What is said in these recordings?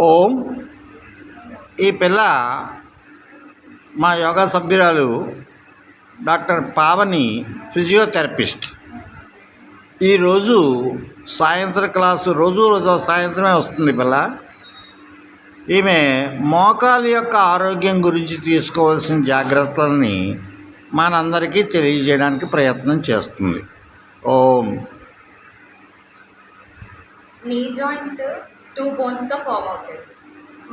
ఓం. ఈ పిల్ల మా యోగా సభ్యురాలు డాక్టర్ పావని ఫిజియోథెరపిస్ట్. ఈరోజు సాయంత్రం క్లాసు రోజు రోజు సాయంత్రమే వస్తుంది పిల్ల. ఈమె మోకాల యొక్క ఆరోగ్యం గురించి తీసుకోవాల్సిన జాగ్రత్తలని మనందరికీ తెలియజేయడానికి ప్రయత్నం చేస్తుంది. ఓం. నీ జాయింట్ టూ బోన్స్గా ఫామ్ అవుతుంది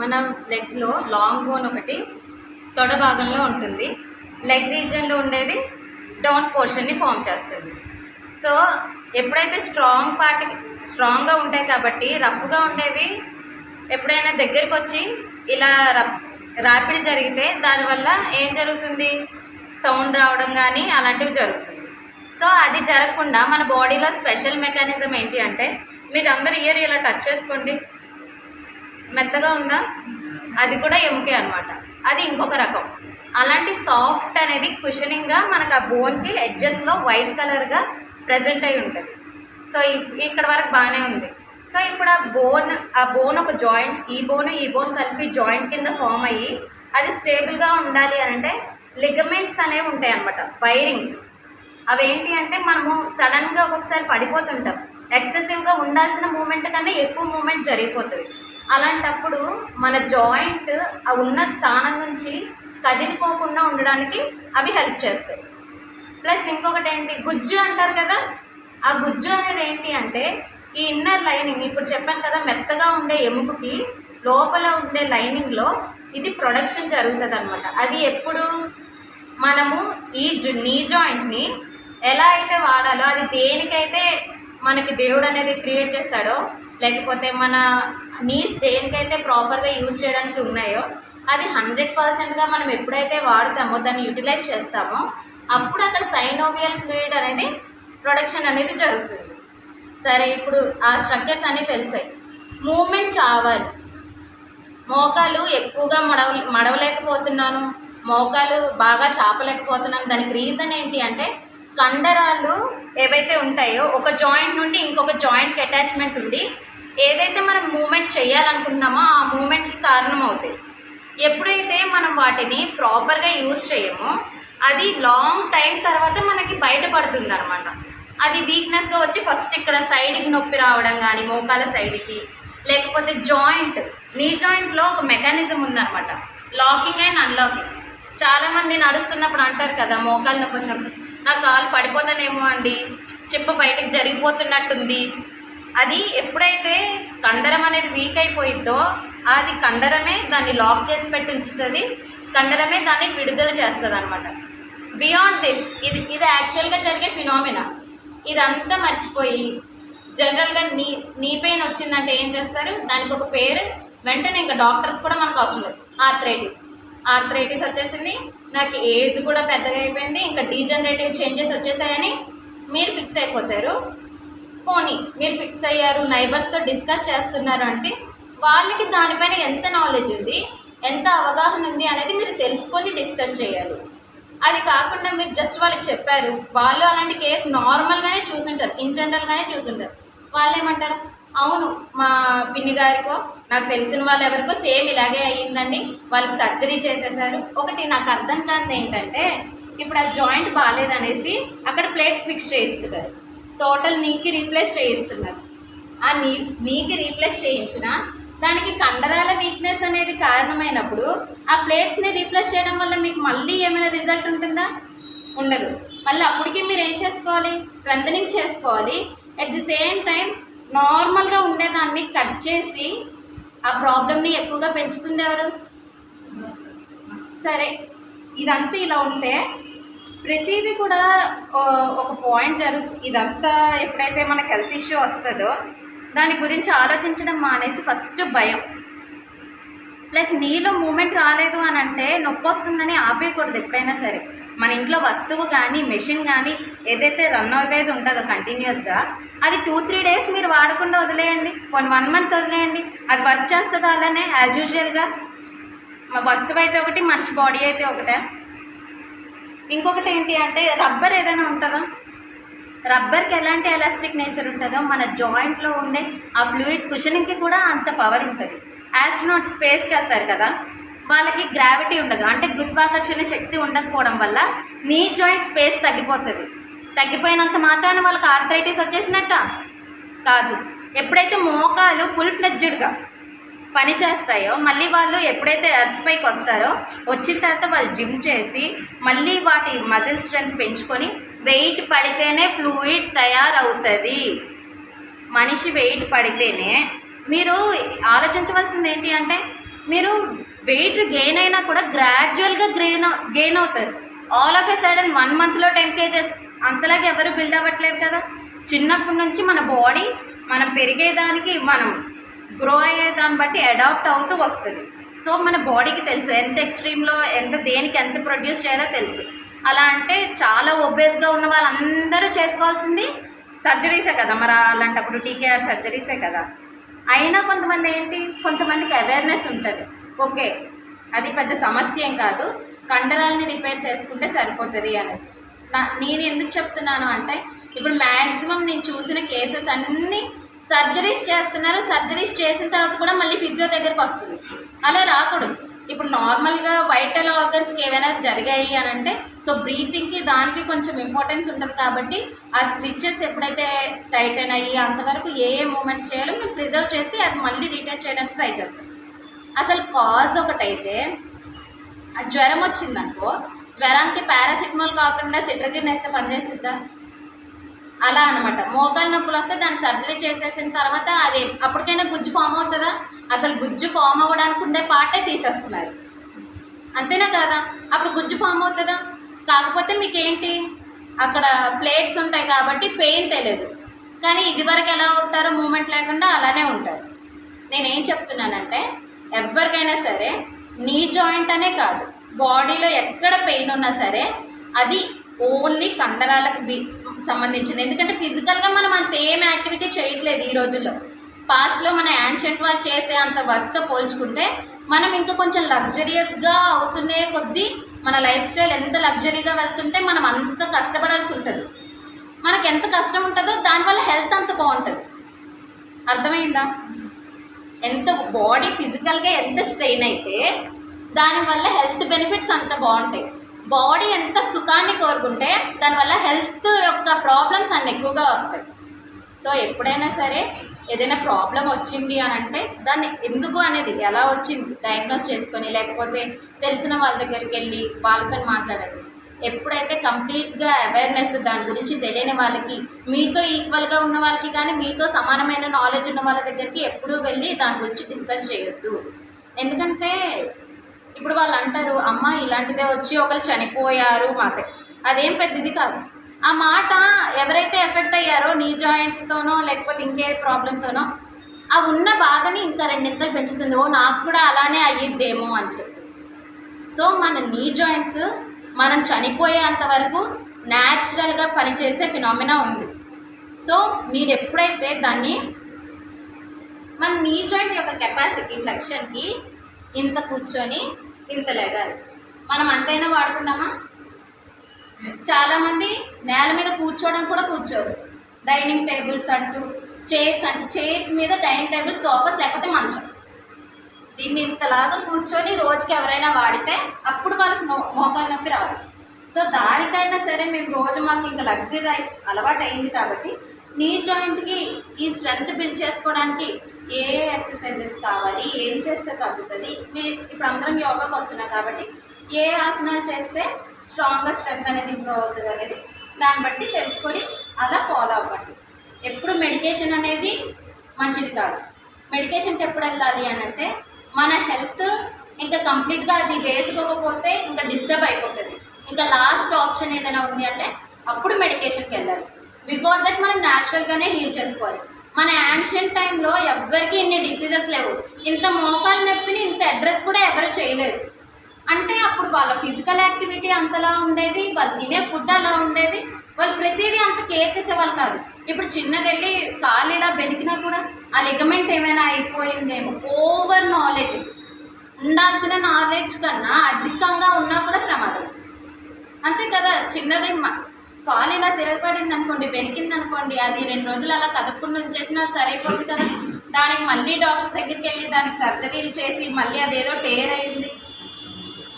మన లెగ్లో లాంగ్ బోన్ ఒకటి తొడ భాగంలో ఉంటుంది. లెగ్ రీజియన్లో ఉండేది డౌన్ పోర్షన్ని ఫామ్ చేస్తుంది. సో ఎప్పుడైతే స్ట్రాంగ్ పార్ట్ స్ట్రాంగ్గా ఉంటాయి కాబట్టి రఫ్గా ఉండేవి ఎప్పుడైనా దగ్గరికి వచ్చి ఇలా రఫ్ ర్యాపిడ్ జరిగితే దానివల్ల ఏం జరుగుతుంది? సౌండ్ రావడం కానీ అలాంటివి జరుగుతుంది. సో అది జరగకుండా మన బాడీలో స్పెషల్ మెకానిజం ఏంటి అంటే మీరు అందరు ఇయర్ ఇలా టచ్ చేసుకోండి. మెత్తగా ఉందా? అది కూడా ఎముకే అనమాట అది ఇంకొక రకం. అలాంటి సాఫ్ట్ అనేది కుషనింగ్గా మనకు ఆ బోన్కి ఎడ్జెస్లో వైట్ కలర్గా ప్రజెంట్ అయి ఉంటుంది. సో ఇక్కడ వరకు బాగానే ఉంది. సో ఇప్పుడు ఆ బోన్ ఆ బోన్ ఒక జాయింట్ ఈ బోన్ ఈ బోన్ కలిపి జాయింట్ కింద ఫామ్ అయ్యి అది స్టేబుల్గా ఉండాలి అని అంటే లిగమెంట్స్ అనేవి ఉంటాయి అన్నమాట. వైరింగ్స్ అవేంటి అంటే మనము సడన్గా ఒక్కొక్కసారి పడిపోతుంటాం. ఎక్సెసివ్గా ఉండాల్సిన మూమెంట్ కన్నా ఎక్కువ మూమెంట్ జరిగిపోతుంది. అలాంటప్పుడు మన జాయింట్ ఆ ఉన్న స్థానం నుంచి కదిలిపోకుండా ఉండడానికి అవి హెల్ప్ చేస్తాయి. ప్లస్ ఇంకొకటి ఏంటి? గుజ్జు అంటారు కదా? ఆ గుజ్జు అనేది ఏంటి అంటే ఈ ఇన్నర్ లైనింగ్ ఇప్పుడు చెప్పాను కదా మెత్తగా ఉండే ఎముకకి లోపల ఉండే లైనింగ్లో ఇది ప్రొడక్షన్ జరుగుతుంది అనమాట అది ఎప్పుడు? మనము ఈ జు నీ జాయింట్ని ఎలా అయితే వాడాలో అది దేనికైతే మనకి దేవుడు అనేది క్రియేట్ చేస్తాడో లేకపోతే మన నీస్ దేనికైతే ప్రాపర్గా యూజ్ చేయడానికి ఉన్నాయో అది హండ్రెడ్ పర్సెంట్గా మనం ఎప్పుడైతే వాడుతామో దాన్ని యూటిలైజ్ చేస్తామో అప్పుడు అక్కడ సైనోవియల్ ఫ్లూయిడ్ అనేది ప్రొడక్షన్ అనేది జరుగుతుంది. సరే ఇప్పుడు ఆ స్ట్రక్చర్స్ అన్నీ తెలిసాయి. మూమెంట్ రావాలి. మోకాలు ఎక్కువగా మడవ మడవలేకపోతున్నాను. మోకాలు బాగా చాపలేకపోతున్నాను. దానికి రీజన్ ఏంటి అంటే కండరాలు ఏవైతే ఉంటాయో ఒక జాయింట్ నుండి ఇంకొక జాయింట్కి అటాచ్మెంట్ ఉండి ఏదైతే మనం మూమెంట్ చేయాలనుకుంటున్నామో ఆ మూమెంట్కి కారణం అవుతాయి ఎప్పుడైతే మనం వాటిని ప్రాపర్గా యూజ్ చేయమో అది లాంగ్ టైం తర్వాత మనకి బయటపడుతుంది అనమాట అది వీక్నెస్గా వచ్చి ఫస్ట్ ఇక్కడ సైడ్కి నొప్పి రావడం కానీ మోకాల సైడ్కి లేకపోతే జాయింట్ నీ జాయింట్లో ఒక మెకానిజం ఉందన్నమాట. Locking and unlocking. చాలామంది నడుస్తున్నప్పుడు అంటారు కదా మోకాలు నొప్పి వచ్చినప్పుడు నా కాలు పడిపోతానేమో అండి చెప్ప బయటకు జరిగిపోతున్నట్టుంది అది ఎప్పుడైతే కండరం అనేది వీక్ అయిపోయిద్దో అది కండరమే దాన్ని లాక్ చేసి పెట్టి ఉంచుతుంది. కండరమే దాన్ని విడుదల చేస్తుంది అనమాట బియాండ్ దిస్ ఇది ఇది యాక్చువల్గా జరిగే ఫినామినా ఇదంతా మర్చిపోయి జనరల్గా నీ నీ పెయిన్ వచ్చిందంటే ఏం చేస్తారు? దానికి ఒక పేరు వెంటనే ఇంకా డాక్టర్స్ కూడా మనకు అవసరం లేదు. ఆర్థరైటిస్ ఆర్థరైటిస్ వచ్చేసింది. నాకు ఏజ్ కూడా పెద్దగా అయిపోయింది. ఇంకా డీజనరేటివ్ చేంజెస్ వచ్చేసాయని మీరు ఫిక్స్ అయిపోతారు. పోనీ మీరు ఫిక్స్ అయ్యారు నైబర్స్తో డిస్కస్ చేస్తున్నారు అంటే వాళ్ళకి దానిపైన ఎంత నాలెడ్జ్ ఉంది ఎంత అవగాహన ఉంది అనేది మీరు తెలుసుకొని డిస్కస్ చేయాలి. అది కాకుండా మీరు జస్ట్ వాళ్ళకి చెప్పారు వాళ్ళు అలాంటి కేసు నార్మల్గానే చూసుంటారు ఇన్ జనరల్గానే చూసుంటారు. వాళ్ళు ఏమంటారు అవును మా పిన్ని గారికో నాకు తెలిసిన వాళ్ళు ఎవరికో సేమ్ ఇలాగే అయ్యిందండి వాళ్ళకి సర్జరీ చేసేసారు ఒకటి నాకు అర్థం కానిది ఏంటంటే ఇప్పుడు ఆ జాయింట్ బాగాలేదనేసి అక్కడ ప్లేట్స్ ఫిక్స్ చేయిస్తున్నారు. టోటల్ నీకి రీప్లేస్ చేయిస్తున్నారు. ఆ నీ నీకి రీప్లేస్ చేయించిన దానికి కండరాల వీక్నెస్ అనేది కారణమైనప్పుడు ఆ ప్లేట్స్ని రీప్లేస్ చేయడం వల్ల మీకు మళ్ళీ ఏమైనా రిజల్ట్ ఉంటుందా? ఉండదు. మళ్ళీ అప్పటికి మీరు ఏం చేసుకోవాలి? స్ట్రెంథనింగ్ చేసుకోవాలి. అట్ ది సేమ్ టైం నార్మల్గా ఉండేదాన్ని కట్ చేసి ఆ ప్రాబ్లమ్ని ఎక్కువగా పెంచుతుంది ఎవరు? సరే. ఇదంతా ఇలా ఉంటే ప్రతిదీ కూడా ఒక పాయింట్ జరుగుతుంది ఇదంతా ఎప్పుడైతే మనకు హెల్త్ ఇష్యూ వస్తుందో దాని గురించి ఆలోచించడం మానేసి ఫస్ట్ భయం. ప్లస్ నీలో మూమెంట్ రాలేదు అని అంటే నొప్పి వస్తుందని ఆపేయకూడదు ఎప్పుడైనా సరే. మన ఇంట్లో వస్తువు కానీ మెషిన్ కానీ ఏదైతే రన్ అయ్యేది ఉంటుందో కంటిన్యూస్గా అది టూ త్రీ డేస్ మీరు వాడకుండా వదిలేయండి. వన్ వన్ మంత్ వదిలేయండి. అది వర్క్ చేస్తుంది అలానే యాజ్ యూజువల్గా వస్తువు అయితే ఒకటి మనిషి బాడీ అయితే ఒకటే. ఇంకొకటి ఏంటి అంటే రబ్బర్ ఏదైనా ఉంటుందా? రబ్బర్కి ఎలాంటి ఎలాస్టిక్ నేచర్ ఉంటుందో మన జాయింట్లో ఉండే ఆ ఫ్లూయిడ్ కుషనింగ్కి కూడా అంత పవర్ ఉంటుంది. యాస్ట్రోనాట్ స్పేస్కి వెళ్తారు కదా వాళ్ళకి గ్రావిటీ ఉండదు. అంటే గురుత్వాకర్షణ శక్తి ఉండకపోవడం వల్ల నీ జాయింట్ స్పేస్ తగ్గిపోతుంది. తగ్గిపోయినంత మాత్రాన వాళ్ళకి ఆర్థరైటిస్ వచ్చేసినట్ట? కాదు. ఎప్పుడైతే మోకాలు ఫుల్ ఫ్లెడ్జ్డ్గా పని చేస్తాయో మళ్ళీ వాళ్ళు ఎప్పుడైతే ఎర్త్ పైకి వస్తారో వచ్చిన తర్వాత వాళ్ళు జిమ్ చేసి మళ్ళీ వాటి మజిల్ స్ట్రెంత్ పెంచుకొని వెయిట్ పడితేనే ఫ్లూయిడ్ తయారవుతుంది. మనిషి వెయిట్ పడితేనే. మీరు ఆలోచించవలసింది ఏంటి అంటే మీరు వెయిట్ గెయిన్ అయినా కూడా గ్రాడ్యువల్గా గ్రెయిన్ గెయిన్ అవుతారు. All of a sudden one మంత్లో టెన్ కేజెస్ అంతలాగా ఎవరు బిల్డ్ అవ్వట్లేదు కదా. చిన్నప్పటి నుంచి మన బాడీ మనం పెరిగేదానికి మనం గ్రో అయ్యే దాన్ని బట్టి అడాప్ట్ అవుతూ వస్తుంది. సో మన బాడీకి తెలుసు ఎంత ఎక్స్ట్రీమ్లో ఎంత దేనికి ఎంత ప్రొడ్యూస్ చేయాలో తెలుసు. అలా అంటే చాలా ఒబేస్గా ఉన్న వాళ్ళందరూ చేసుకోవాల్సింది సర్జరీసే కదా. మరి అలాంటప్పుడు టీకేఆర్ సర్జరీసే కదా. అయినా కొంతమంది ఏంటి కొంతమందికి అవేర్నెస్ ఉంటుంది. ఓకే అది పెద్ద సమస్య ఏం కాదు. కండరాలని రిపేర్ చేసుకుంటే సరిపోతుంది అనేసి. నా నేను ఎందుకు చెప్తున్నాను అంటే ఇప్పుడు మ్యాక్సిమం నేను చూసిన కేసెస్ అన్నీ సర్జరీస్ చేస్తున్నారు సర్జరీస్ చేసిన తర్వాత కూడా మళ్ళీ ఫిజియో దగ్గరికి వస్తుంది. అలా రాకూడదు. ఇప్పుడు నార్మల్గా వైటల్ ఆర్గన్స్కి ఏమైనా జరిగాయి అని అంటే సో బ్రీతింగ్కి దానికి కొంచెం ఇంపార్టెన్స్ ఉంటుంది కాబట్టి ఆ స్టిచ్చెస్ ఎప్పుడైతే టైటన్ అయ్యి అంతవరకు ఏ ఏ మూమెంట్స్ చేయాలో మేము ప్రిజర్వ్ చేసి అది మళ్ళీ రిటైన్ చేయడానికి ట్రై చేస్తాం. అసలు కాజ్ ఒకటైతే జ్వరం వచ్చిందనుకో జ్వరానికి పారాసిటమాల్ కాకుండా సిట్రజిన్ వేస్తే పనిచేసిద్దా? అలా అనమాట మోకాలు నొప్పులు వస్తే దాన్ని సర్జరీ చేసేసిన తర్వాత అది అప్పటికైనా గుజ్జు ఫామ్ అవుతుందా? అసలు గుజ్జు ఫామ్ అవ్వడానికి ఉండే పార్టే తీసేస్తున్నారు. అంతేనా కదా? అప్పుడు గుజ్జు ఫామ్ అవుతుందా? కాకపోతే మీకు ఏంటి అక్కడ ప్లేట్స్ ఉంటాయి కాబట్టి పెయిన్ తెలియదు. కానీ ఇదివరకు ఎలా ఉంటారో మూమెంట్ లేకుండా అలానే ఉంటారు. నేనేం చెప్తున్నానంటే ఎవరికైనా సరే నీ జాయింట్ అనే కాదు. బాడీలో ఎక్కడ పెయిన్ ఉన్నా సరే అది ఓన్లీ కండరాలకు బి సంబంధించింది. ఎందుకంటే ఫిజికల్గా మనం అంత ఏం యాక్టివిటీ చేయట్లేదు ఈ రోజుల్లో. పాస్ట్లో మన యాన్షియంట్ వాళ్ళు చేసే అంత వర్క్తో పోల్చుకుంటే మనం ఇంకా కొంచెం లగ్జరియస్గా అవుతున్నే కొద్దీ మన లైఫ్ స్టైల్ ఎంత లగ్జరీగా వెళ్తుంటే మనం అంత కష్టపడాల్సి ఉంటుంది. మనకు ఎంత కష్టం ఉంటుందో దానివల్ల హెల్త్ అంత బాగుంటుంది. అర్థమైందా? ఎంత బాడీ ఫిజికల్గా ఎంత స్ట్రెయిన్ అయితే దానివల్ల హెల్త్ బెనిఫిట్స్ అంత బాగుంటాయి. బాడీ ఎంత సుఖాన్ని కోరుకుంటే దానివల్ల హెల్త్ యొక్క ప్రాబ్లమ్స్ అన్ని ఎక్కువగా వస్తాయి. సో ఎప్పుడైనా సరే ఏదైనా ప్రాబ్లం వచ్చింది అని అంటే దాన్ని ఎందుకు అనేది ఎలా వచ్చింది డయాగ్నోస్ చేసుకొని లేకపోతే తెలిసిన వాళ్ళ దగ్గరికి వెళ్ళి వాళ్ళతో మాట్లాడండి ఎప్పుడైతే కంప్లీట్గా అవేర్నెస్ దాని గురించి తెలియని వాళ్ళకి మీతో ఈక్వల్గా ఉన్న వాళ్ళకి కానీ మీతో సమానమైన నాలెడ్జ్ ఉన్న వాళ్ళ దగ్గరికి ఎప్పుడూ వెళ్ళి దాని గురించి డిస్కస్ చేయొద్దు. ఎందుకంటే ఇప్పుడు వాళ్ళు అంటారు అమ్మ ఇలాంటిదే వచ్చి ఒకరు చనిపోయారు మాసే. అదేం పెద్దది కాదు. ఆ మాట ఎవరైతే ఎఫెక్ట్ అయ్యారో నీ జాయింట్తోనో లేకపోతే ఇంకే ప్రాబ్లంతోనో ఆ ఉన్న బాధని ఇంకా రెండింతలు పెంచుతుంది. ఓ నాకు కూడా అలానే అయ్యిద్దేమో అని చెప్పి. సో మన నీ జాయింట్స్ మనం చనిపోయేంత వరకు న్యాచురల్గా పనిచేసే ఫినామినా ఉంది. సో మీరు ఎప్పుడైతే దాన్ని మన నీ జాయింట్ యొక్క కెపాసిటీ ఫ్లెక్షన్కి ఇంత కూర్చొని ఇంత లెగాలి మనం అంతైనా వాడుతున్నామా చాలామంది నేల మీద కూర్చోవడం కూడా కూర్చోరు. డైనింగ్ టేబుల్స్ అంటూ చైర్స్ అంటూ చైర్స్ మీద డైనింగ్ టేబుల్ సోఫాస్ లేకపోతే మంచం. దీన్ని ఇంతలాగా కూర్చొని రోజుకి ఎవరైనా వాడితే అప్పుడు వాళ్ళకి మో మోకాలు నొప్పి రావాలి సో దానికైనా సరే మేము రోజు మాకు ఇంకా లగ్జరీ లైఫ్ అలవాటు అయింది కాబట్టి నీ జాయింట్కి ఈ స్ట్రెంగ్త్ బిల్డ్ చేసుకోవడానికి ఏ ఎక్సర్సైజెస్ కావాలి ఏం చేస్తే తగ్గుతుంది? మీరు ఇప్పుడు అందరం యోగాకి వస్తున్నాం కాబట్టి ఏ ఆసనాలు చేస్తే స్ట్రాంగ్గా స్ట్రెంగ్త్ అనేది ఇంప్రూవ్ అవుతుంది అనేది దాన్ని బట్టి తెలుసుకొని అలా ఫాలో అవ్వండి. ఎప్పుడు మెడికేషన్ అనేది మంచిది కాదు. మెడికేషన్కి ఎప్పుడు వెళ్ళాలి అని అంటే మన హెల్త్ ఇంకా కంప్లీట్గా అది వేసుకోకపోతే ఇంకా డిస్టర్బ్ అయిపోతుంది. ఇంకా లాస్ట్ ఆప్షన్ ఏదైనా ఉంది అంటే అప్పుడు మెడికేషన్కి వెళ్ళాలి. బిఫోర్ దట్ మనం న్యాచురల్గానే హీల్ చేసుకోవాలి. మన యాన్షియంట్ టైంలో ఎవ్వరికి ఇన్ని డిసీజెస్ లేవు. ఇంత మోకాలు నొప్పిని ఇంత అడ్రస్ కూడా ఎవరు చేయలేదు. అంటే అప్పుడు వాళ్ళ ఫిజికల్ యాక్టివిటీ అంతలా ఉండేది వాళ్ళు తినే ఫుడ్ అలా ఉండేది వాళ్ళు ప్రతిదీ అంత కేర్ చేసేవాళ్ళు కాదు. ఇప్పుడు చిన్నది వెళ్ళి కాలు ఇలా బెనికినా కూడా ఆ లిగమెంట్ ఏమైనా అయిపోయిందేమో. ఓవర్ నాలెడ్జ్ ఉండాల్సిన నాలెడ్జ్ కన్నా అధికంగా ఉన్నా కూడా ప్రమాదం. అంతే కదా చిన్నది కాలు ఇలా తిరగబడింది అనుకోండి వెనికింది అనుకోండి అది రెండు రోజులు అలా కదపకుండా ఉంచేసినా సరైపోతుంది కదా. దానికి మళ్ళీ డాక్టర్ దగ్గరికి వెళ్ళి దానికి సర్జరీలు చేసి మళ్ళీ అదేదో టేర్ అయింది.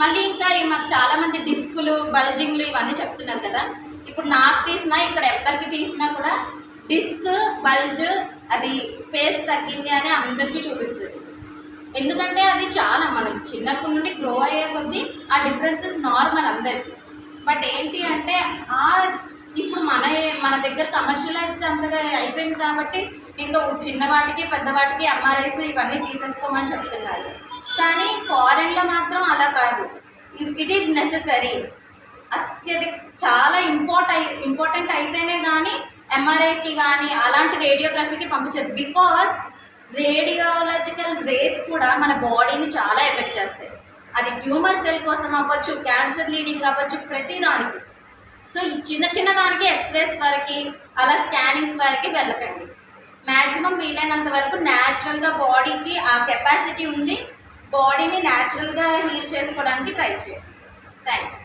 మళ్ళీ ఇంకా మాకు చాలామంది డిస్కులు బల్జింగ్లు ఇవన్నీ చెప్తున్నారు కదా. ఇప్పుడు నాకు తీసినా ఇక్కడ ఎవరికి తీసినా కూడా డిస్క్ బల్జ్ అది స్పేస్ తగ్గింది అని అందరికీ చూపిస్తుంది. ఎందుకంటే అది చాలా మనం చిన్నప్పటి నుండి గ్రో అయ్యే కొద్దీ ఆ డిఫరెన్సెస్ నార్మల్ అందరికీ. బట్ ఏంటి అంటే ఆ ఇప్పుడు మన మన దగ్గర కమర్షియలైజ్ అంతగా అయిపోయింది కాబట్టి ఇంకా చిన్నవాటికి పెద్దవాటికి ఎంఆర్ఐస్ ఇవన్నీ తీసేసుకోమని చెప్తున్నారు. కానీ ఫారెన్లో మాత్రం అలా కాదు. ఇఫ్ ఇట్ ఈజ్ నెససరీ అత్యధిక చాలా ఇంపార్ట్ అయి ఇంపార్టెంట్ అయితేనే కానీ ఎంఆర్ఐకి కానీ అలాంటి రేడియోగ్రఫీకి పంపించదు. బికాస్ రేడియోలాజికల్ రేస్ కూడా మన బాడీని చాలా ఎఫెక్ట్ చేస్తాయి. అది ట్యూమర్ సెల్ కోసం అవ్వచ్చు క్యాన్సర్ లీడింగ్ అవ్వచ్చు ప్రతి దానికి. సో ఈ చిన్న చిన్న దానికి ఎక్స్రేస్ వరకు అలా స్కానింగ్స్ వరకు వెళ్ళకండి. మ్యాక్సిమం వీలైనంత వరకు న్యాచురల్గా బాడీకి ఆ కెపాసిటీ ఉంది. బాడీని న్యాచురల్గా హీల్ చేసుకోవడానికి ట్రై చేయండి. Thank you